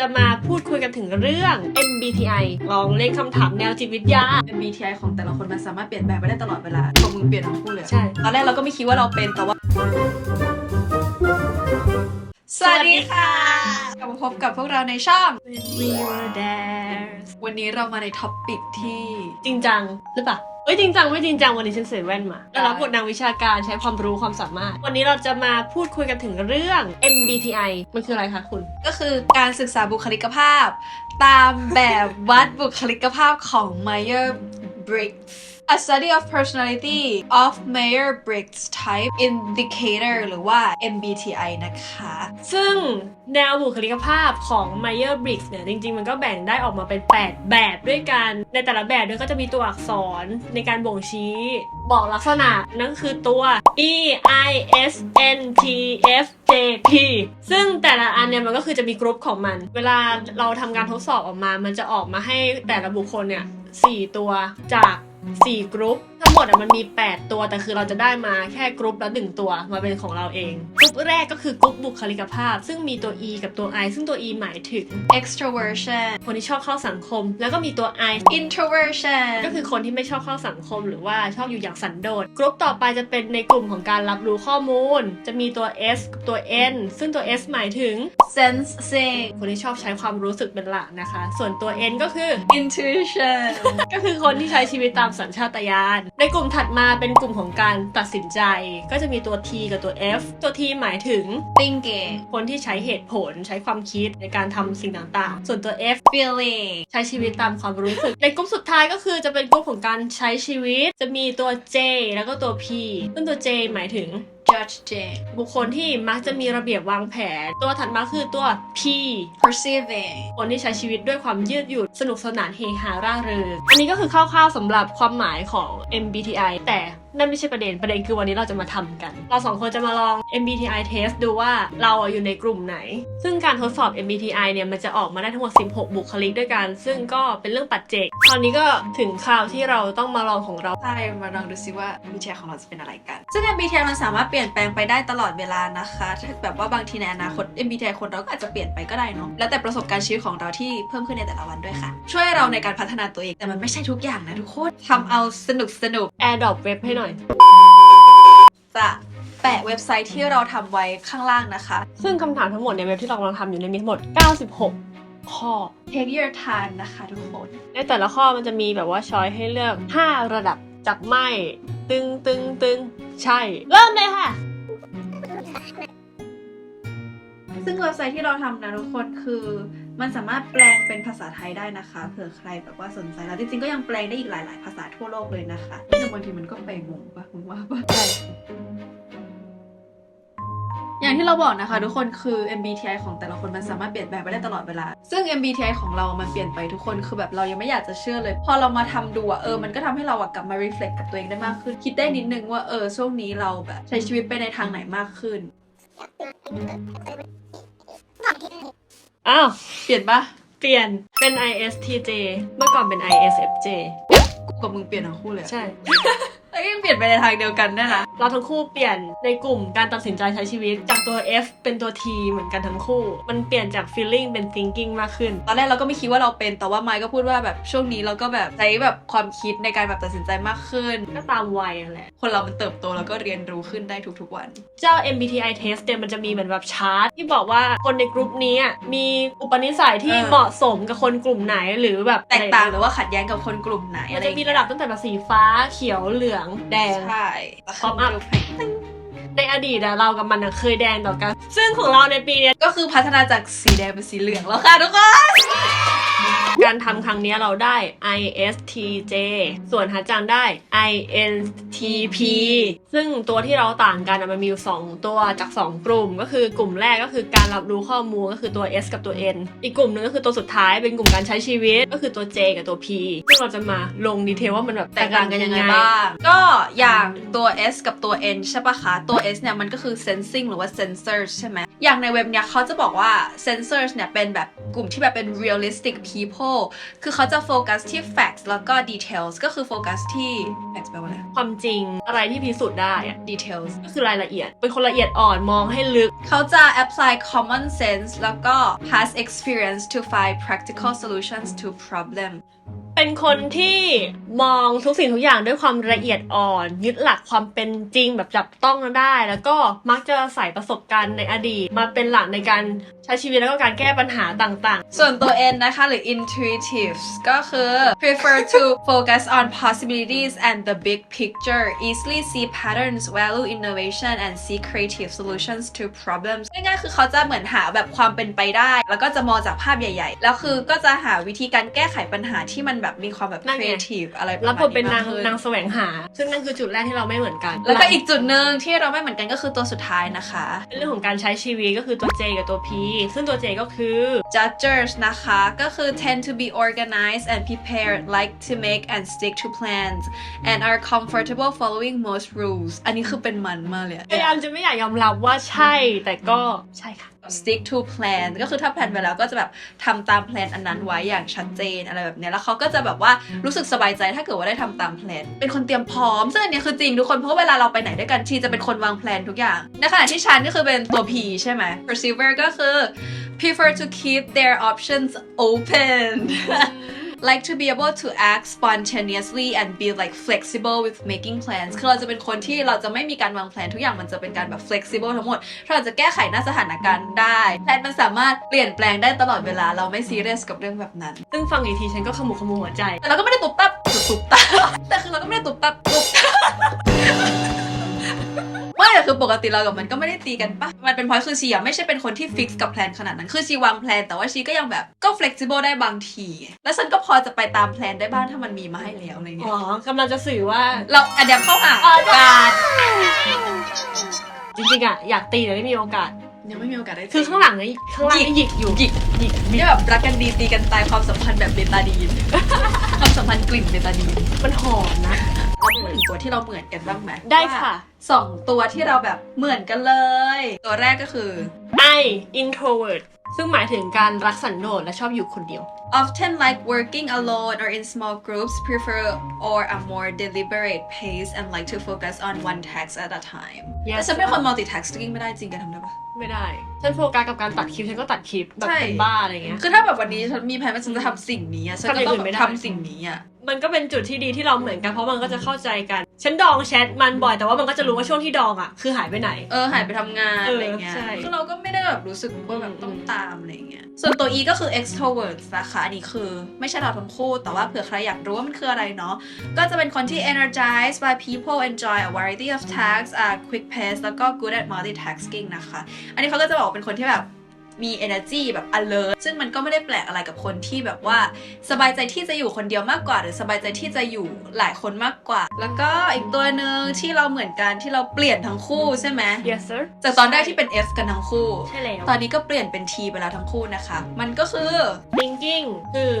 จะมาพูดคุยกันถึงเรื่อง MBTI ลองเล่นคำถามแนวจิตวิทยา MBTI ของแต่ละคนมันสามารถเปลี่ยนแปลงไปได้ตลอดเวลาของมึงเปลี่ยนทั้งคู่เลยอะใช่ ตอนแรกเราก็ไม่คิดว่าเราเป็นแต่ว่า สวัสดีค่ะกลับมาพบกับพวกเราในช่อง We were there วันนี้เรามาในท็อปปิกที่ จริงจังหรือเปล่าเอ้ยจริงจังไม่จริงจังวันนี้ฉันใส่แว่นมาได้รับบทนางวิชาการใช้ความรู้ความสามารถ วันนี้เราจะมาพูดคุยกันถึงเรื่อง MBTI มันคืออะไรคะคุณ ก็คือการศึกษาบุคลิกภาพ ตามแบบวัดบุคลิกภาพของ Meyer Briggs A study of personality of Meyer Briggs type indicator หรือว่า MBTI นะคะ ซึ่งแนวบุคลิกภาพของ Meyer Briggs เนี่ย จริง ๆ มันก็แบ่งได้ออกมาเป็น 8 แบบด้วยกัน ในแต่ละแบบเนี่ยก็จะมีตัวอักษรในการบ่งชี้ บอกลักษณะนั่นคือตัว E I S N T F J P ซึ่งแต่ละอันเนี่ยมันก็คือจะมีกรุ๊ปของมัน เวลาเราทำการทดสอบออกมา มันจะออกมาให้แต่ละบุคคลเนี่ย4ตัวจาก 4กรุ๊ปทั้งหมดมันมี 8 ตัวแต่คือเราจะได้มาแค่กรุ๊ปละหนึ่งตัวมาเป็นของเราเองกรุ๊ปแรกก็คือกรุ๊ปบุคลิกภาพ ซึ่งมีตัว E กับตัว I ซึ่งตัว E หมายถึง extroversion คนที่ชอบเข้าสังคม แล้วก็มีตัว I introversion ก็คือคนที่ไม่ชอบเข้าสังคม หรือว่าชอบอยู่อย่างสันโดษกรุ๊ปต่อไปจะเป็นในกลุ่มของการรับรู้ข้อมูล จะมีตัว S กับตัว N ซึ่งตัว S หมายถึง sensing คนที่ชอบใช้ความรู้สึกเป็นหลักนะคะ ส่วนตัว N ก็คือ intuition ก็คือคนที่ใช้ชีวิตตามสัญชาตญาณในกลุ่มถัดมาเป็นกลุ่มของการตัดสินใจ ก็จะมีตัว T กับตัว F ตัว T หมายถึง thinking คนที่ใช้เหตุผลใช้ความคิดในการทำสิ่งต่างๆ ส่วนตัว F feeling ใช้ชีวิตตามความรู้สึก ในกลุ่มสุดท้ายก็คือจะเป็นกลุ่มของการใช้ชีวิต จะมีตัว J แล้วก็ตัว P ซึ่งตัว J หมายถึง Judge J บุคคลที่มักจะมีระเบียบวางแผน ตัวถัดมาคือตัว P perceiving คนที่ใช้ชีวิตด้วยความยืดหยุ่นสนุกสนานเฮฮาร่าเริงอันนี้ก็คือคร่าวๆสำหรับความหมายของ MBTI แต่ นั่นไม่ใช่ประเด็นประเด็นคือวันนี้เราจะมาทำกัน เราสองคนจะมาลอง MBTI test ดูว่าเราอะอยู่ในกลุ่มไหน ซึ่งการทดสอบ MBTI เนี่ยมันจะออกมาได้ทั้งหมด 16 บุคลิกด้วยกัน ซึ่งก็เป็นเรื่องปัจเจกคราวนี้ก็ถึงคราวที่เราต้องมาลองของเราใช่มาลองดูซิว่า MBTI ของเราจะเป็นอะไรกัน ซึ่ง MBTI มันสามารถเปลี่ยนแปลงไปได้ตลอดเวลานะคะถ้าแบบว่าบางทีในอนาคต MBTI คนเราก็อาจจะเปลี่ยนไปก็ได้เนาะแล้วแต่ประสบการณ์ชีวิตของเราที่เพิ่มขึ้นในแต่ละวันด้วยค่ะ ช่วยเราในการพัฒนาตัวเองแต่มันไม่ใช่ทุกอย่างนะทุกคนทำเอาสนุกสนุก AirDrop เว็บให้หน่อยจะแปะเว็บไซต์ที่เราทำไว้ข้างล่างนะคะ ซึ่งคำถามทั้งหมดในเว็บที่เรากำลังทำอยู่ในมีทั้งหมด 96 ข้อ Take your time นะคะทุกคน ในแต่ละข้อมันจะมีแบบว่าช้อยให้เลือก 5 ระดับจากไม่ตึงตึงตึงใช่ เริ่มเลยค่ะ ซึ่งเว็บไซต์ที่เราทำนะทุกคนคือ มันสามารถแปลงเป็นภาษาไทยได้นะคะ เผื่อใครแบบว่าสนใจแล้วจริงๆก็ยังแปลงได้อีกหลาย ๆ ภาษาทั่วโลกเลยนะคะแต่บางทีมันก็ไปงงปะมึงว่าปะใช่อย่างที่เราบอกนะคะทุกคนคือ MBTI ของแต่ละคนมันสามารถเปลี่ยนแปลงไปได้ตลอดเวลา ซึ่ง MBTI ของเรา มันเปลี่ยนไปทุกคนคือแบบเรายังไม่อยากจะเชื่อเลย พอเรามาทำดูอะเออมันก็ทำให้เราอะกลับมา reflect กับตัวเองได้มากขึ้น คิดได้นิดนึงว่าเออช่วงนี้เราแบบใช้ชีวิตไปในทางไหนมากขึ้น อ้าว เปลี่ยนปะเปลี่ยนเป็น ISTJ เมื่อก่อนเป็น ISFJ กูกับมึงเปลี่ยนทั้งคู่เลยอะ ใช่ เอ้ยยังเปลี่ยนไปในทางเดียวกันได้วยนะเราทั้งคู่เปลี่ยนในกลุ่มการตัดสินใจใช้ชีวิต จากตัว F เป็นตัว T เหมือนกันทั้งคู่ มันเปลี่ยนจาก feeling เป็น thinking มากขึ้น ตอนแรกเราก็ไม่คิดว่าเราเป็น แต่ว่าไมค์ก็พูดว่าแบบช่วงนี้เราก็แบบใช้แบบความคิดในการแบบตัดสินใจมากขึ้น ก็ตามวัยนั่นแหละ คนเรามันเติบโตแล้วก็เรียนรู้ขึ้นได้ทุกๆวัน เจ้า MBTI test เนี่ยมันจะมีเหมือนแบบชาร์ตที่บอกว่าคนในกลุ่มนี้อะมีอุปนิสัยที่เออ เหมาะสมกับคนกลุ่มไหนหรือแบบแตกต่างหรือว่าขัดแย้งกับคนกลุ่มไหนมัอะนไรอจะย่างมีเงี้ยระดับตั้งแต่แบบสีฟ้าเขียวเหลืองแดง ใช่พร้อมอัพ ในอดีตอะเรากับมันอะเคยแดงต่อกัน ซึ่งของเราในปีเนี้ยก็คือพัฒนาจากสีแดงเป็นสีเหลืองแล้วค่ะทุกคน การทำครั้งนี้เราได้ ISTJ ส่วนฮัจจังได้ INTP ซึ่งตัวที่เราต่างกันมันมีอยู่2ตัวจาก 2 กลุ่ม ก็คือกลุ่มแรกก็คือการรับรู้ข้อมูลก็คือตัว S กับตัว N อีกกลุ่มนึงก็คือตัวสุดท้ายเป็นกลุ่มการใช้ชีวิต ก็คือตัว J กับตัว P ซึ่งเราจะมาลงดีเทลว่ามันแบบแตกต่างกันยังไงบ้างก็อย่างตัว S กับตัว N ใช่ปะคะ ตัว S เนี่ยมันก็คือ sensing หรือว่า sensor ใช่ไหม อย่างในเว็บเนี้ยเขาจะบอกว่า sensors เนี่ยเป็นแบบกลุ่มที่แบบเป็น realistic people คือเขาจะโฟกัสที่ facts แล้วก็ details ก็คือโฟกัสที่ facts แปลว่าอะไร ความจริงอะไรที่พิสูจน์ได้อะ details ก็คือรายละเอียด เป็นคนละเอียดอ่อนมองให้ลึก เขาจะ apply common sense แล้วก็ past experience to find practical solutions to problem เป็นคนที่มองทุกสิ่งทุกอย่างด้วยความละเอียดอ่อน ยึดหลักความเป็นจริงแบบจับต้องได้ แล้วก็มักจะใส่ประสบการณ์ในอดีต มาเป็นหลักในการ ใช้ชีวิตแล้วก็การแก้ปัญหาต่างส่วนตัว N นะคะ หรือ intuitives ก็คือ prefer to focus on possibilities and the big picture easily see patterns value innovation and see creative solutions to problems ง่ายๆ คือเขาจะเหมือนหาแบบความเป็นไปได้ แล้วก็จะมองจากภาพใหญ่ๆ แล้วคือก็จะหาวิธีการแก้ไขปัญหาที่มันแบบมีความแบบนั่นไง creative อะไรประๆมารัณบบทเป็นนางมขึ้นางแสวงหา ซึ่งนั่นคือจุดแรกที่เราไม่เหมือนกัน แล้วก็อีกจุดหนึ่งที่เราไม่เหมือนกันก็คือตัวสุดท้ายนะคะ เป็นเรื่องของการใช้ชีวิตก็คือตัว J กับตัว P ซึ่งตัว J ก็คือ judgers นะคะ ก็คือ tend to be organized and prepared like to make and stick to plans and are comfortable following most rules อันนี้คือเป็นมันมากเลยอะพยายามจะไม่อยากยอมรับว่าใช่แต่ก็ใช่ค่ะ stick to plan ก็คือถ้าแพลนไปแล้วก็จะแบบทำตามแพลนอันนั้นไว้อย่างชัดเจนอะไรแบบนี้แล้วเขาก็จะแบบว่ารู้สึกสบายใจถ้าเกิดว่าได้ทำตามแพลนเป็นคนเตรียมพร้อมซึ่งอันนี้คือจริงทุกคนเพราะว่าเวลาเราไปไหนด้วยกันชีจะเป็นคนวางแพลนทุกอย่างในขณะที่ฉันก็คือเป็นตัว P ใช่ไหม perceiver ก็คือ prefer to keep their options open like to be able to act spontaneously and be like flexible with making plans คือเราจะเป็นคนที่เราจะไม่มีการวางแผนทุกอย่างมันจะเป็นการแบบ flexible ทั้งหมด เราจะแก้ไขหน้าสถานการณ์ได้แพลนมันสามารถเปลี่ยนแปลงได้ตลอดเวลาเราไม่ซีเรียสกับเรื่องแบบนั้น ซึ่งฟังอีกทีฉันก็ขมุกขมัวหัวใจ แต่เราก็ไม่ได้ตุบตับตุบตับแต่คือเราก็ไม่ได้ตุบตับตุบตับไม่แต่ คือปกติเรากับมันก็ไม่ได้ตีกันปะมันเป็นเพราะคือชีอะไม่ใช่เป็นคนที่ฟิกซ์กับแพลนขนาดนั้นคือชีวางแพลนแต่ว่าชีก็ยังแบบก็ flexible ได้บางที แล้วฉันก็พอจะไปตามแพลนได้บ้างถ้ามันมีมาให้แล้วอะไรเงี้อ๋ยอกำลังจะสื่อว่า เราอันเดียเข้าหาอ๋อ การ จริงๆอะอยากตีแต่ไม่มีโอกาส ยังไม่มีโอกาสได้คือข้างหลังนี่ข้างล่างนี่หยิกอยู่หยิกหยิกนี่แบบรักกันดีตีกันตายความสัมพันธ์แบบเบตาดีน ความสัมพันธ์กลิ่นเบตาดีนมันหอมนะเราพูดถึงตัวที่เราเหมือนกันบ้างไหมได้ค่ะ ว่าสองตัวที่เราแบบเหมือนกันเลย ตัวแรกก็คือ I introvert ซึ่งหมายถึงการรักสันโดษและชอบอยู่คนเดียว often like working alone or in small groups prefer or a more deliberate pace and like to focus on one task at a time Yes แต่ฉันเป็นคน multitasking ไม่ได้จริงกันทำได้ปะไม่ได้ ฉันโฟกัสกับการตัดคลิป ฉันก็ตัดคลิปแบบใช่เป็นบ้าอะไรเงี้ย คือถ้าแบบวันนี้ฉันมีแผนว่าฉันจะทำสิ่งนี้อะฉันก็ทำอย่างต้ออื่งนไม่ได้ทำสิ่งนี้อะ มันก็เป็นจุดที่ดีที่เราเหมือนกันเพราะมันก็จะเข้าใจกัน ฉันดองแชทมันบ่อยแต่ว่ามันก็จะรู้ว่าช่วงที่ดองอะคือหายไปไหน เออหายไปทำงานเออออะไรเงี้ยใช่คือเราก็ไม่ได้แบบรู้สึกว่าแบบต้องอืมตามอะไรเงี้ย ส่วนตัว E ก็คือ extrovert นะคะอันนี้คือไม่ใช่เราทั้งคู่ แต่ว่าเผื่อใครอยากรู้ว่ามันคืออะไรเนาะ ก็จะเป็นคนที่ energized by people enjoy a variety of tasks are quick pace แล้วก็ good at multitasking นะคะ อันนี้เขาก็จะบอกว่าเป็นคนที่แบบ มี energy แบบ alert ซึ่งมันก็ไม่ได้แปลกอะไรกับคนที่แบบว่า สบายใจที่จะอยู่คนเดียวมากกว่า หรือสบายใจที่จะอยู่หลายคนมากกว่า แล้วก็อีกตัวหนึ่งที่เราเหมือนกันที่เราเปลี่ยนทั้งคู่ใช่ไหม yes sir จากตอนแรกที่เป็น F กันทั้งคู่ ใช่แล้วตอนนี้ก็เปลี่ยนเป็น T ไปแล้วทั้งคู่นะคะ มันก็คือ thinking คือ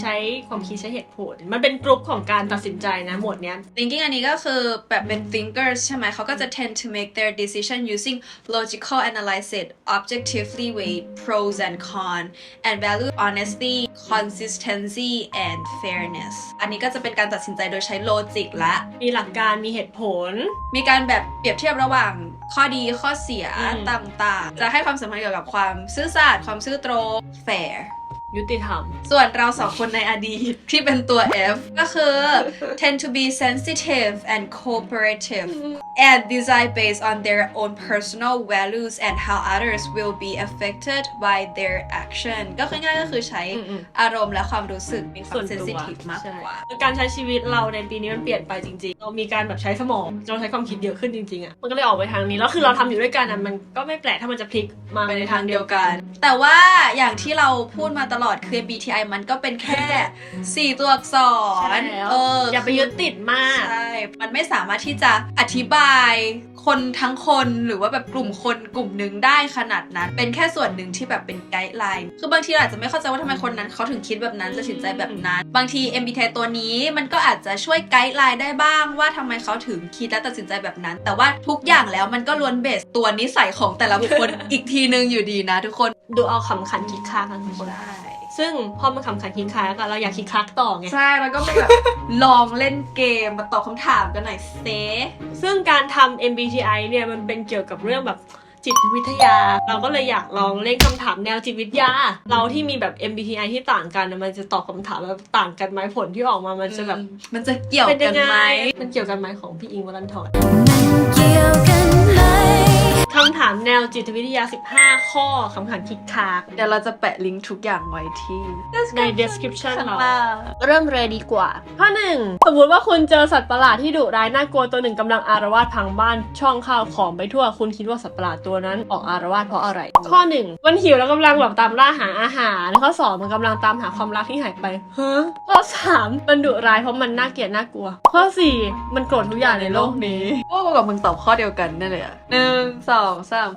ใช้ความคิดใช้เหตุผล มันเป็นกลุ่มของการตัดสินใจนะหมวดเนี้ย thinking อันนี้ก็คือแบบเป็น thinkers ใช่ไหมเขาก็จะ tend to make their decision using logical analysis objectively weigh pros and cons and value honesty consistency and fairness อันนี้ก็จะเป็นการตัดสินใจโดยใช้โลจิกและ มีหลักการมีเหตุผล มีการแบบเปรียบเทียบระหว่างข้อดีข้อเสียอืม ต่างๆ จะให้ความสำคัญเกี่ยวกับความซื่อสัตย์ความซื่อตรง fair ยุติธรรม ส่วนเราสองคนในอดีตที่เป็นตัว F ก็คือ tend to be sensitive and cooperative and decide based on their own personal values and how others will be affected by their action ก็คือง่ายๆก็คือใช้อืมอารมณ์และความรู้สึกมีควาส่วมนตัว sensitive มากใช่กว่า การใช้ชีวิตเราในปีนี้มันเปลี่ยนไปจริง ๆ เรามีการแบบใช้สมองเราใช้ความคิดเยอะขึ้นจริงๆอะมันก็เลยออกไปทางนี้ แล้วคือเราทำอยู่ด้วยกันอะมันก็ไม่แปลกถ้ามันจะพลิกมาไปในในทาทางงเดีเดียยววกักันนแต่ว่าอย่างที่เราพูดมาตลอดคือ MBTI มันก็เป็นแค่ 4 ตัวอักษใช่รแล้วเอออย่าไปยึดติดมากใช่มันไม่สามารถที่จะอธิบลายคนทั้งคนหรือว่าแบบกลุ่มคนกลุ่มหนึ่งได้ขนาดนั้น เป็นแค่ส่วนหนึ่งที่แบบเป็นไกด์ไลน์คือบางทีเราอาจจะไม่เข้าใจว่าทำไมคนนั้นเขาถึงคิดแบบนั้นตัดสินใจแบบนั้น บางที MBTI ตัวนี้มันก็อาจจะช่วยไกด์ไลน์ได้บ้างว่าทำไมเขาถึงคิดและตัดสินใจแบบนั้น แต่ว่าทุกอย่างแล้วมันก็ล้วนเบสตัวนิสัยของแต่ละบุคคลอีกทีนึงอยู่ดีนะทุกคนดูเอาขำขันคิกคักกันทุกคน ซึ่งพอมันขำขันคิกคักอะเราอยากคิกคักต่อไง ใช่แล้วก็ไปแบบ ลองเล่นเกมมาตอบคำถามกันหน่อยเซซึ่งการทำ MBTI เนี่ยมันเป็นเกี่ยวกับเรื่องแบบจิตวิทยา เราก็เลยอยากลองเล่นคำถามแนวจิตวิทยา เราที่มีแบบ MBTI ที่ต่างกันน่ะมันจะตอบคำถามแบบต่างกันไหมผลที่ออกมามันจะแบบมันจะเกี่ยวเป็นกัยันงไงไหมมันเกี่ยวกันไหมของพี่อิงวัลันทอนเกี่ยวกันไหมคำถามแนวจิตวิทยา 15 ข้อคำถามคิกคัก เดี๋ยวเราจะแปะลิงก์ทุกอย่างไว้ที่ใน description ข้างเราล่างเริ่มเลยดีกว่า ข้อหนึ่งสมมติว่าคุณเจอสัตว์ประหลาดที่ดุร้ายน่ากลัวตัวหนึ่งกำลังอารวาสพังบ้านช่องข้าวของไปทั่วคุณคิดว่าสัตว์ประหลาดตัวนั้นออกอารวาสเพราะอะไร ข้อหนึ่งมันหิวแล้วกำลังแบบตามล่าหาอาหารข้อสองมันกำลังตามหาความรักที่หายไปฮะข้อสามมันดุร้ายเพราะมันน่าเกลียดน่ากลัว ข้อสี่มันโกรธทุกอย่างในโลกนี้ว่ากูกับมึงตอบข้อเดียวกันนั่นเลยอะหนึ่งสองสาม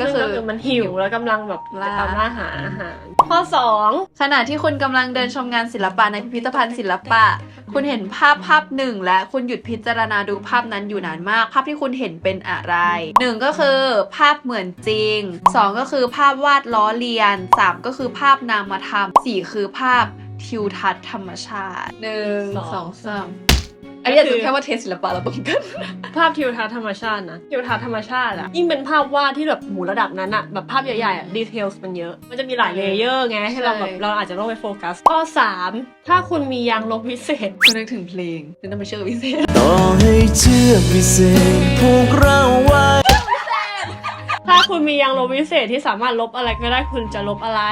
ก็ก็คืคือ อมันหิวแล้วกำลังแบบล่าตามล่าหาอาหาร ข้อสองขณะที่คุณกำลังเดินชมงานศิลปะในพิพิธภัณฑ์ศิลปะ คุณเห็นภาพภาพหนึ่ง และคุณหยุดพิจารณาดูภาพนั้นอยู่นานมาก ภาพที่คุณเห็นเป็นอะไรหนึ่งก็คือ ภาพเหมือนจริงสองก็คือภาพวาดล้อเลียนสามก็คือภาพนามธรรมสี่คือภาพทิวทัศน์ธรรมชาติหนึ่งสองสาม อันนี้อาจจะแค่ว่าเทสศิลปะเราตรงกันภาพทิวทัศน์ธรรมชาตินะทิวทัศน์ธรรมชาติอะยิ่งเป็นภาพวาดที่แบบหูระดับนั้นอะแบบภาพใหญ่ๆอะดีเทลมันเยอะ มันจะมีหลายเลเยอร์ไงให้เราแบบเราอาจจะต้องไปโฟกัส ข้อ 3 ถ้าคุณมียางลบพิเศษคุณนึกถึงเพลงคุณต้องไปเชื่อพิเศษต่อให้เชื่อพิเศษผูกเราไวถ้าคุณมียางลบวิเศษที่สามารถลบอะไรก็ได้คุณจะลบอะไร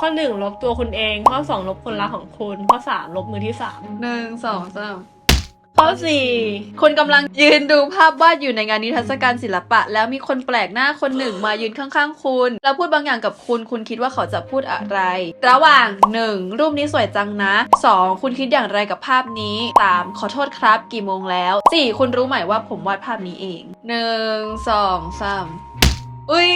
ข้อ 1 ลบตัวคุณเอง ข้อ 2 ลบคนรักของคุณ ข้อ 3 ลบมือที่3 1 2 3 ข้อสี่คนกำลังยืนดูภาพวาดอยู่ในงานนิทรรศการศิลปะ แล้วมีคนแปลกหน้าคนหนึ่งมายืนข้างๆ คุณ แล้วพูดบางอย่างกับคุณ คุณคิดว่าเขาจะพูดอะไร ระหว่าง 1. รูปนี้สวยจังนะ 2. คุณคิดอย่างไรกับภาพนี้ 3. ขอโทษครับ กี่โมงแล้ว 4. คุณรู้ไหมว่าผมวาดภาพนี้เอง 1 2 3 อุ้ย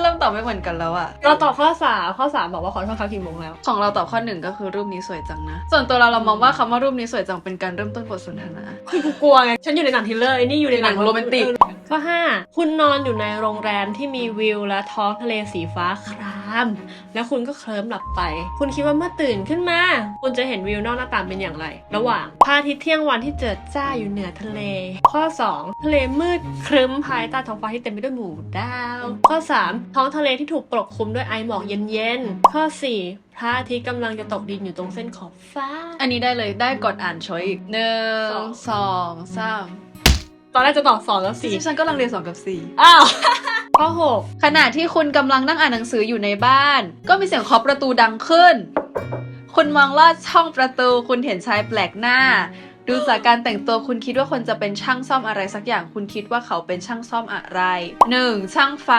เริ่มตอบไม่เหมือนกันแล้วอะ4เราตอบข้อ3ข้อ3บอกว่าขอโทษครับกี่โมงแล้ว ของเราตอบข้อหนึ่งก็คือรูปนี้สวยจังนะ ส่วนตัวเราเรามองว่าคำว่ารูปนี้สวยจังเป็นการเริ่มต้นบทสนทนา คือกูกลัวไง ฉันอยู่ในหนังทริลเลอร์ไอ้นี่อยู่ในหนังหนังโรแมนติก ข้อ5คุณนอนอยู่ในโรงแรมที่มีวิวและท้องทะเลสีฟ้าคราม แล้วคุณก็เคลิ้มหลับไป คุณคิดว่าเมื่อตื่นขึ้นมา คุณจะเห็นวิวนอกหน้าต่างเป็นอย่างไร ระหว่างพระอาทิตย์เที่ยงวันที่เจิดจ้าอยู่เหนือทะเล ข้อ2ทะเลมืดครึ้มภายใต้ท้องฟ้าที่เต็มไปด้วยหมู่ดาวข้อ 3 ท้องทะเลที่ถูกปกคลุมด้วยไอหมอกเย็นๆ ข้อ 4 พระอาทิตย์กำลังจะตกดินอยู่ตรงเส้นขอบฟ้า อันนี้ได้เลยได้กดอ่านช้อยอีกหนึ่สองงสองสามตอนแรกจะตอบสองแล้วจริสี่งๆฉันก็ลังเรียนสองกับสี่อ้าวข้อหกขณะที่คุณกำลังนั่งอ่านหนังสืออยู่ในบ้าน ก็มีเสียงเคาะประตูดังขึ้น คุณมองลอดช่องประตูคุณเห็นชายแปลกหน้า ดูจากการแต่งตัวคุณคิดว่าคนจะเป็นช่างซ่อมอะไรสักอย่างคุณคิดว่าเขาเป็นช่างซ่อมอะไร 1. ช่างไฟ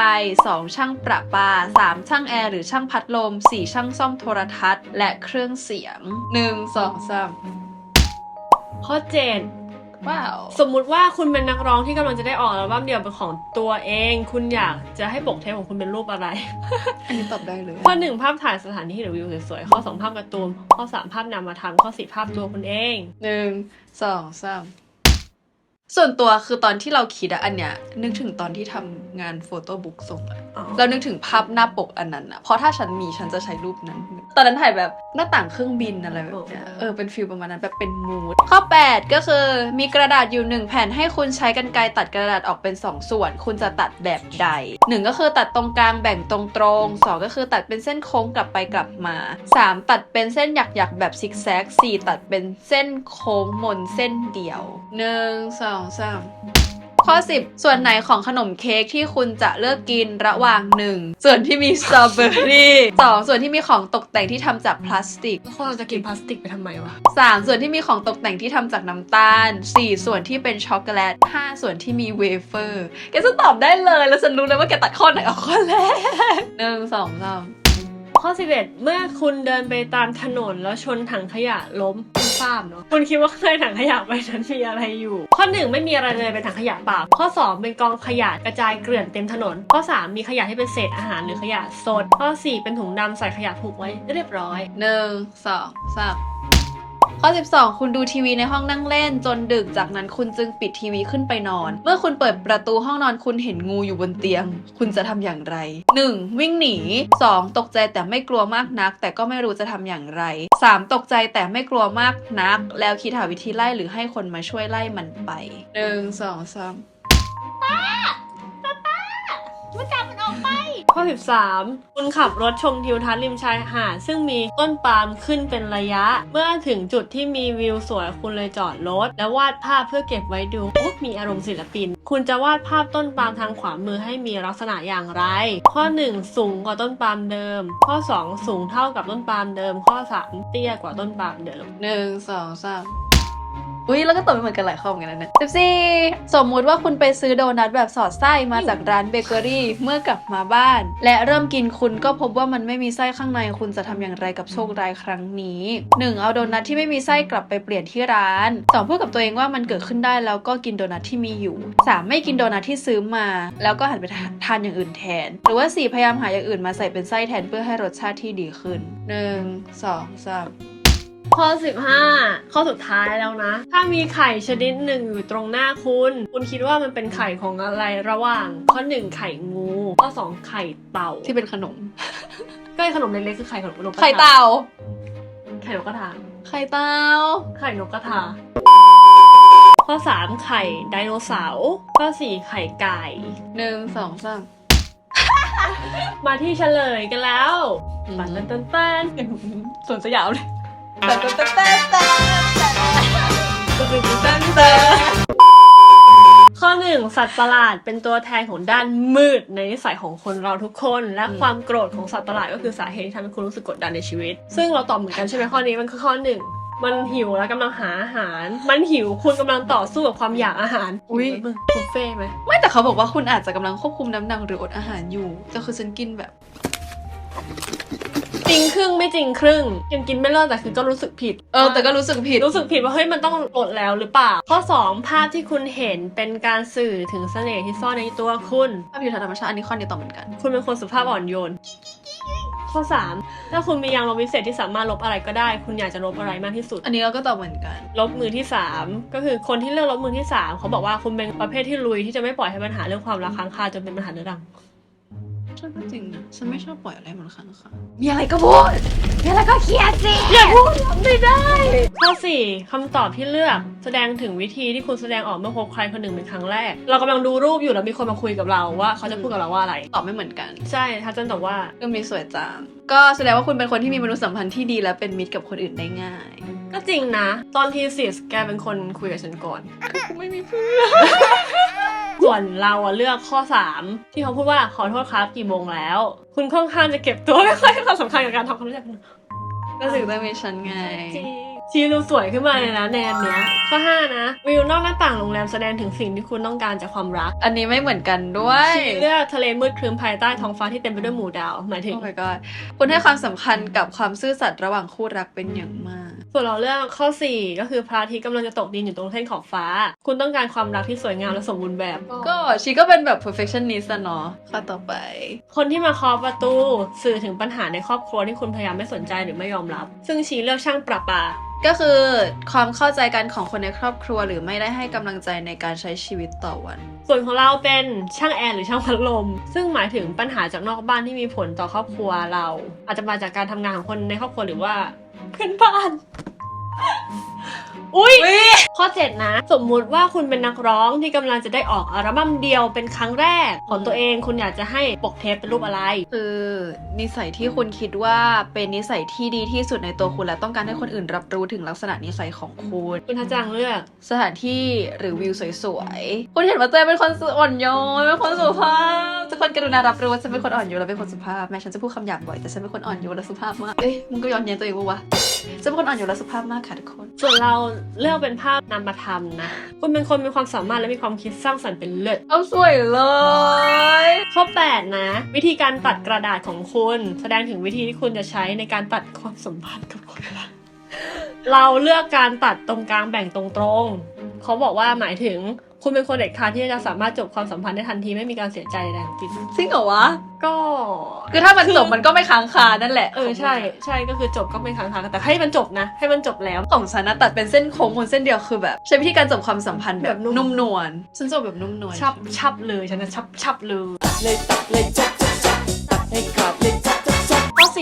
2. ช่างประปา 3. ช่างแอร์หรือช่างพัดลม 4. ช่างซ่อมโทรทัศน์ และเครื่องเสียง 1 2 3ข้อเจ็ด ว้าวสมมุติว่าคุณเป็นนักร้องที่กำลังจะได้ออกอัลบั้มเดี่ยวเป็นของตัวเอง คุณอยากจะให้ปกเทปของคุณเป็นรูปอะไร อันนี้ตอบได้เลยข้อหนึ่งภาพถ่ายสถานที่หรือวิวสวยๆข้อสองภาพการ์ตูนข้อสามภาพนามธรรมข้อสี่ภาพตัวคุณเองหนึ่งสองสาม ส่วนตัวคือตอนที่เราคิดอะอันเนี้ย นึกถึงตอนที่ทำงานโฟโต้บุ๊กส่งอะอ๋อ เรานึกถึงภาพหน้าปกอันนั้นอะเพราะถ้าฉันมีฉันจะใช้รูปนั้น ตอนนั้นถ่ายแบบหน้าต่างเครื่องบินอะไรแบบเนี้ยเออเป็นฟิลประมาณนั้นแบบเป็นมูดข้อ 8 ก็คือมีกระดาษอยู่หนึ่งแผ่นให้คุณใช้กันไกรตัดกระดาษออกเป็น 2 ส่วน คุณจะตัดแบบใด 1 ก็คือตัดตรงกลางแบ่งตรงตรงๆสองก็คือตัดเป็นเส้นโค้งกลับไปกลับมา3ตัดเป็นเส้นหยักๆแบบซิกแซก4ตัดเป็นเส้นโค้งมนเส้นเดียว1 2 3ข้อ 10 ส่วนไหนของขนมเค้กที่คุณจะเลือกกินระหว่าง 1 ส่วนที่มีสตรอเบอรี่ 2 ส่วนที่มีของตกแต่งที่ทำจากพลาสติกแล้วคนเราจะกินพลาสติกไปทำไมวะ 3 ส่วนที่มีของตกแต่งที่ทำจากน้ำตาล 4 ส่วนที่เป็นช็อกโกแลต 5 ส่วนที่มีเวเฟอร์ แกจะตอบได้เลยแล้วฉันรู้เลยว่าแกตัดข้อไหนออกข้อแรกหนึ่งสองสาม ข้อ 11 เมื่อคุณเดินไปตามถนนแล้วชนถังขยะล้มทราบเนาะคุณคิดว่าในถังขยะใบนั้นมีอะไรอยู่ ข้อหนึ่งไม่มีอะไรเลยเป็นถังขยะเปล่าข้อสองเป็นกองขยะกระจายเกลื่อนเต็มถนน ข้อสามมีขยะที่เป็นเศษอาหารหรือขยะสดข้อสี่เป็นถุงดำใส่ขยะผูกไว้เรียบร้อยหนึ่งสองสาม ข้อ 12 คุณดูทีวีในห้องนั่งเล่นจนดึกจากนั้นคุณจึงปิดทีวีขึ้นไปนอน เมื่อคุณเปิดประตูห้องนอนคุณเห็นงูอยู่บนเตียง คุณจะทำอย่างไร 1. วิ่งหนี 2. ตกใจแต่ไม่กลัวมากนัก แต่ก็ไม่รู้จะทำอย่างไร 3. ตกใจแต่ไม่กลัวมากนัก แล้วคิดหาวิธีไล่หรือให้คนมาช่วยไล่มันไป 1 2 3 ข้อ 13 คุณขับรถชมทิวทัศน์ริมชายหาดซึ่งมีต้นปาล์มขึ้นเป็นระยะ เมื่อถึงจุดที่มีวิวสวยคุณเลยจอดรถแล้วาดภาพเพื่อเก็บไว้ดูโอ้มีอารมณ์ศิลปิน คุณจะวาดภาพต้นปาล์มทางขวามือให้มีลักษณะอย่างไร ข้อ 1 สูงกว่าต้นปาล์มเดิม ข้อ 2 สูงเท่ากับต้นปาล์มเดิม ข้อ 3 เตี้ยกว่าต้นปาล์มเดิมหนึ่ง อุ้ยแล้วก็ตอบไม่เหมือนกันหลายข้อเหมือนกันนะเนี่ยสิบสี่สมมุติว่าคุณไปซื้อโดนัทแบบสอดไส้มาจากร้านเบเกอรี่เมื่อกลับมาบ้าน และเริ่มกินคุณก็พบว่ามันไม่มีไส้ข้างในคุณจะทำอย่างไรกับโชคร้ายครั้งนี้ 1. เอาโดนัทที่ไม่มีไส้กลับไปเปลี่ยนที่ร้าน 2. พูดกับตัวเองว่ามันเกิดขึ้นได้แล้วก็กินโดนัทที่มีอยู่ 3. ไม่กินโดนัทที่ซื้อมา แล้วก็หันไปทานอย่างอื่นแทน หรือว่า 4. พยายามหาอย่างอื่นมาใส่เป็นไส้แทนเพื่อให้รสชาติที่ดีขึ้น 1 2 3 ข้อ 15 ข้อสุดท้ายแล้วนะ ถ้ามีไข่ชนิดหนึ่งอยู่ตรงหน้าคุณ คุณคิดว่ามันเป็นไข่ของอะไรระหว่าง ข้อ 1 ไข่งู ข้อ 2 ไข่เต่าที่เป็นขนม ก็ไอ้ขนมเล็กๆคือไข่ขนมนกกระทาไข่เต่า ไข่นกกระทาไข่เต่า ไข่นกกระทาข้อ 3 ไข่ไดโนเสาร์ข้อ 4 ไข่ไก่ หนึ่งสองสามมาที่เฉลยกันแล้วอืมปันตันตันตันส่วนสยามเลย ข้อหนึ่งสัตว์ประหลาดเป็นตัวแทนของด้านมืดในนิสัยของคนเราทุกคน และอืมความโกรธของสัตว์ประหลาดก็คือสาเหตุที่ทำให้คุณรู้สึกกดดันในชีวิต ซึ่งเราตอบเหมือนกันใช่ไหมข้อนี้มันคือข้อหนึ่งมันหิวแล้วกำลังหาอาหาร มันหิวคุณกำลังต่อสู้กับความอยากอาหาร อุ๊ยมึงบุฟเฟ่ต์ไหม ไม่แต่เขาบอกว่าคุณอาจจะกำลังควบคุมน้ำหนักหรืออดอาหารอยู่ แต่คือฉันกินแบบ จริงครึ่งไม่จริงครึ่ง ยังกินไม่เลิกแต่คือก็รู้สึกผิด เออแต่ก็รู้สึกผิด รู้สึกผิดว่าเฮ้ยมันต้องอดแล้วหรือเปล่า ข้อ 2 ภาพที่คุณเห็นเป็นการสื่อถึงเสน่ห์ที่ซ่อนในตัวคุณภาพอยู่ทางธรรมชาติอันนี้ข้อนี้ตอบเหมือนกัน คุณเป็นคนสุภาพอ่อนโยน ข้อ 3 ถ้าคุณมียางลบพิเศษที่สามารถลบอะไรก็ได้ คุณอยากจะลบอะไรมากที่สุด อันนี้เราก็ตอบเหมือนกัน ลบมือที่ 3 ก็คือคนที่เลือกลบมือที่ 3 เขาบอกว่าคุณเป็นประเภทที่ลุยที่จะไม่ปล่อยให้ปัญหาเรื่องความรักค้างคาจนเป็นปัญหาเรื้อรัง ฉันก็จริงนะฉันไม่ชอบปล่อยอะไรมันค้างคามีอะไรก็พูดมีอะไรก็เคลียร์สิอย่าพูดไม่ได้ ข้อ4คำตอบที่เลือกแสดงถึงวิธีที่คุณแสดงออกเมื่อพบใครคนหนึ่งเป็นครั้งแรก เรากำลังดูรูปอยู่แล้วมีคนมาคุยกับเราว่าเขาจะพูดกับเราว่าอะไร ตอบไม่เหมือนกัน ใช่ทัศนตอบว่า ก็มีสวยจังก็แสดงว่าคุณเป็นคนที่มีมนุษยสัมพันธ์ที่ดีและเป็นมิตรกับคนอื่นได้ง่าย ก็จริงนะ ตอนทีสิสแกเป็นคนคุยกับฉันก่อนกูไม่มีเพื่อน ส่วนเราอะเลือกข้อ 3 ที่เขาพูดว่าขอโทษครับกี่โมงแล้ว คุณค่อนข้างจะเก็บตัวไม่ค่อยให้ความสำคัญกับการทำความรู้จักกันก็ถึงต้องมีฉันไง จริงชีดูสวยขึ้นมาเลยนะในอันเนี้ยข้อ5นะวิวนอกหน้าต่างโรงแรมแสดงถึงสิ่งที่คุณต้องการจากความรัก อันนี้ไม่เหมือนกันด้วยชีเลือกทะเลมืดครึ้มภายใต้ท้องฟ้าที่เต็มไปด้วยหมู่ดาวหมายถึงโอ้ my god คุณให้ความสำคัญกับความซื่อสัตย์ระหว่างคู่รักเป็นอย่างมาก ส่วนเราเลือกข้อ 4 ก็คือพระอาทิตย์กำลังจะตกดินอยู่ตรงเส้นขอบฟ้า คุณต้องการความรักที่สวยงามและสมบูรณ์แบบ ก็ชีก็เป็นแบบ perfectionist อะเนาะข้อต่อไป คนที่มาเคาะประตูสื่อถึงปัญหาในครอบครัวที่คุณพยายามไม่สนใจหรือไม่ยอมรับ ซึ่งชีเลือกช่างประปา ก็คือความเข้าใจกันของคนในครอบครัว หรือไม่ได้ให้กำลังใจในการใช้ชีวิตต่อวัน ส่วนของเราเป็นช่างแอร์หรือช่างพัดลม ซึ่งหมายถึงปัญหาจากนอกบ้านที่มีผลต่อครอบครัวเรา อาจจะมาจากการทำงานของคนในครอบครัวหรือว่าเพื่อนบ้าน อุ้ยข้อเจ็ดนะ สมมุติว่าคุณเป็นนักร้องที่กำลังจะได้ออกอัลบั้มเดียวเป็นครั้งแรก ของตัวเองคุณอยากจะให้ปกเทปเป็นรูปอะไร คือนิสัยที่คุณคิดว่าเป็นนิสัยที่ดีที่สุดในตัวคุณและต้องการให้คนอื่นรับรู้ถึงลักษณะนิสัยของคุณคุณทัจังเลือก สถานที่หรือวิวสวยๆคุณเห็นว่าเต้เป็นคนอ่อนโยนเป็นคนสุภาพทุกคนกรุณารับรู้ว่าฉันเป็นคนอ่อนโยนและเป็นคนสุภาพแม้ฉันจะพูดคำหยาบบ่อยแต่ฉันเป็นคนอ่อนโยนและสุภาพมากเอ้ยมึงก็ย้อนแย้งตัวเองปะวะฉันเป็นคนอ่อนโยนและสุภาพมากค่ะทุกคนส่วนเราเลือกเป็นภาพนามธรรมนะ คุณเป็นคนมีความสามารถและมีความคิดสร้างสรรค์เป็นเลิศเอาสวยเลย ข้อ 8 นะ วิธีการตัดกระดาษของคุณ แสดงถึงวิธีที่คุณจะใช้ในการตัดความสัมพันธ์กับคนรักเราเลือกการตัดตรงกลางแบ่งตรงๆเขาบอกว่าหมายถึง คุณเป็นคนเด็ดขาดที่จะสามารถจบความสัมพันธ์ได้ทันทีไม่มีการเสียใจใดๆทั้งสิ้นจริงเหรอวะ ก็คือถ้ามันจบมันก็ไม่ค้างคานั่นแหละเออใช่ใช่ก็คือจบก็ไม่ค้างคากันแต่ให้มันจบนะ ให้มันจบแล้วของฉันนะตัดเป็นเส้นโค้งบนเส้นเดียวคือแบบ ใช้วิธีการจบความสัมพันธ์แบบแบบนุ่มนุ่มนวลฉันจบแบบนุ่มนวลชับชับเลยฉันจะชับชับเลยเลยตัดเลยจับจับจับตัดให้ขาดเลยจับ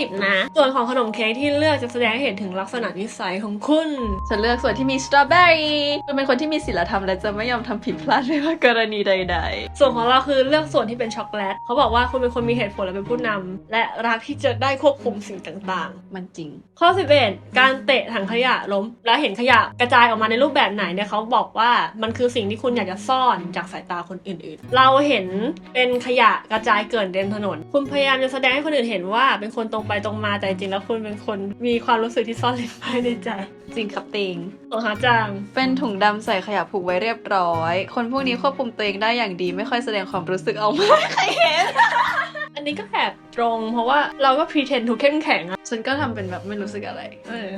จับจับข้อสิบนะ ส่วนของขนมเค้กที่เลือกจะแสดงให้เห็นถึงลักษณะนิสัยของคุณฉันเลือกส่วนที่มีสตรอเบอรี่คุณเป็นคนที่มีศีลธรรมและจะไม่ยอมทำผิดพลาดไม่ว่ากรณีใดส่วนของเราคือเลือกส่วนที่เป็นช็อกโกแลตเขาบอกว่าคุณเป็นคนมีเหตุผลและเป็นผู้นำและรักที่จะได้ควบคุมสิ่งต่างๆ มันจริงๆข้อ 11 การเตะถังขยะล้ม และเห็นขยะกระจายออกมาในรูปแบบไหนเนี่ยเขาบอกว่ามันคือสิ่งที่คุณอยากจะซ่อนจากสายตาคนอื่นๆ เราเห็นเป็นขยะกระจายเกลื่อนเต็มถนน คุณพยายามจะแสดงให้คนอื่นเห็นว่าเป็นคนตรงไปตรงมาแต่จริงๆแล้วคุณเป็นคนมีความรู้สึกที่ซ่อนเร้นภายในใจจริงครับติงโอฮาจางเป็นถุงดำใส่ขยะผูกไว้เรียบร้อย คนพวกนี้ควบคุมตัวเองได้อย่างดีไม่ค่อยแสดงความรู้สึกออกมาใครเห็น อันนี้ก็แอบตรง เพราะว่าเราก็พรีเทนทุกเข้มแข็งอะฉันก็ทำเป็นแบบไม่รู้สึกอะไร เออ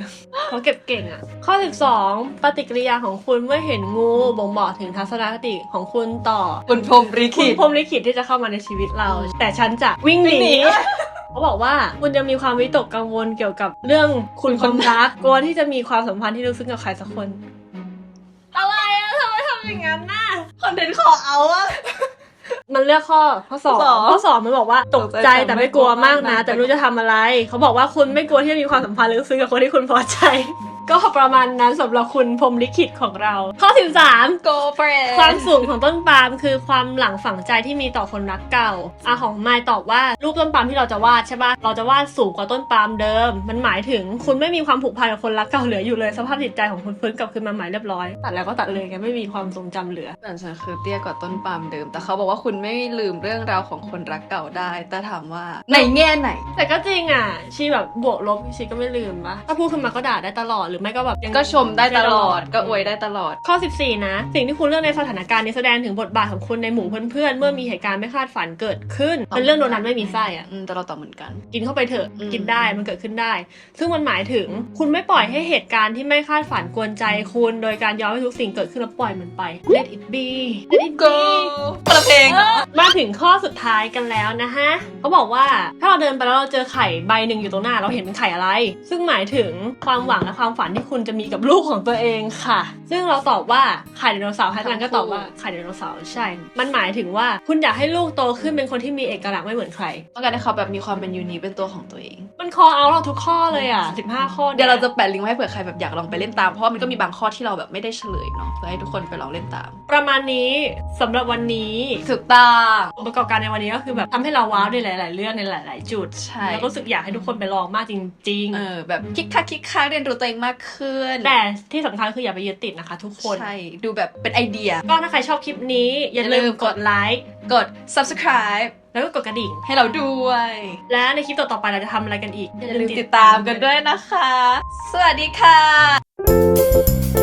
เขาเก็บเก่งอะข้อ 12 ปฏิกิริยาของคุณเมื่อเห็นงูบ่งบอกถึงทัศนคติของคุณต่อคุณพรหมริคุขิณตพรหมลิขิตที่จะเข้ามาในชีวิตเรา แต่ฉันจะวิ่งหวิ่งหนีนีเขาบอกว่าคุณจะมีความวิตกกังวลเกี่ยวกับเรื่องคุณความรักกลัวที่จะมีความสัมพันธ์ที่ลึกซึ้งกับใครสักคนอะไรอะทำไมทำอย่างนั้นน่ะคอนเทนต์ขอเอาอะ มันเลือกข้อข้อสองข้อสองข้อสองมันบอกว่าตกใจตกใจแต่ไม่กลัวมากนะแต่แต่ไม่รู้จะทำอะไร เขาบอกว่าคุณไม่กลัวที่จะมีความสัมพันธ์ลึกซึ้งกับคนที่คุณพอใจ ก็ประมาณนั้นสำหรับคุณพรหมลิขิตของเรา ข้อสิบสาม go for it ความสูงของต้นปาล์มคือความหลังฝังใจที่มีต่อคนรักเก่าอาของไมายตอบว่ารูปต้นปาล์มที่เราจะวาดใช่ปะเราจะวาดสูงกว่าต้นปาล์มเดิม มันหมายถึงคุณไม่มีความผูกพันกับคนรักเก่าเหลืออยู่เลยสภาพจิตใจของคุณฟื้นกลับคืนมาใหม่เรียบร้อยตัดแล้วก็ตัดเลยไงไม่มีความทรงจำเหลือ แต่ฉันคือเตี้ยกว่าต้นปาล์มเดิม แต่เขาบอกว่าคุณไม่ลืมเรื่องราวของคนรักเก่าได้ แต่ถามว่าในแง่ไหน แต่ก็จริงอะชีแบบบวกลบชีก็ไม่ลืมปะถ้าพูดขึ้นมาก็ด่าได้ตลอดหรือไม่ก็แบบยังก็ชมได้ตลอดก็อวยได้ตลอด ข้อ 14 นะ สิ่งที่คุณเลือกในสถานการณ์นี้แสดงถึงบทบาทของคุณในหมู่เพื่อนๆเมื่อมีเหตุการณ์ไม่คาดฝันเกิดขึ้นเป็นเรื่องโดนัทไม่มีไส้อะอืมแต่เราตอบเหมือนกัน กินเข้าไปเถอะอืมกินได้มันเกิดขึ้นได้ ซึ่งมันหมายถึงคุณไม่ปล่อยให้เหตุการณ์ที่ไม่คาดฝันกวนใจคุณ โดยการยอมให้ทุกสิ่งเกิดขึ้นแล้วปล่อยมันไป let it be let it be คนละเพลงเหรอมาถึงข้อสุดท้ายกันแล้วนะฮะเขาบอกว่าถ้าเราเดินไปแล้วเราเจอไข่ใบหนึ่งอยู่ตรงหน้าเราเห็นเป็นไข่อะไร ซึ่งหมายถึงความหวังและความฝันที่คุณจะมีกับลูกของตัวเองค่ะ ซึ่งเราตอบว่าไข่ไดโนเสาร์ฮัทมันก็ตอบว่าไข่ไดโนเสาร์ใช่ มันหมายถึงว่าคุณอยากให้ลูกโตขึ้นเป็นคนที่มีเอกลักษณ์ไม่เหมือนใครต้องการให้เขาแบบมีความเป็นยูนิคเป็นตัวของตัวเอง มันคอเอาเราทุกข้อเลยอะ 15 ข้อนี่เดี๋ยวเราจะแปะลิงก์ไว้ให้เผื่อใครแบบอยากลองไปเล่นตามเพราะว่ามันก็มีบางข้อที่เราแบบไม่ได้เฉลยเนาะเพื่อให้ทุกคนไปลองเล่นตาม ประมาณนี้สำหรับวันนี้ถูกต้ององค์ประกอบการในวันนี้ก็คือแบบทำให้เราว้าวในหลาย ๆ เรื่องในหลาย ๆ จุดใช่แล้วก็รู้สึกอยากให้ทุกคนไปลองมากจริงเออแบบคิกคักคิกคักเรียนรู้ตัวเองมากขึ้นๆแต่ที่สำคัญคืออย่าไปยึดติดนะคะทุกคน ใช่ ดูแบบเป็นไอเดีย ก็ถ้าใครชอบคลิปนี้ อย่าลือย่าลืมมกกดดไลค์ กด subscribe แล้วก็กดกระดิ่งให้เราด้วย และในคลิปต่อๆไปเราจะทำอะไรกันอีก อย่าลืมติดตามกันด้วยนะคะ สวัสดีค่ะ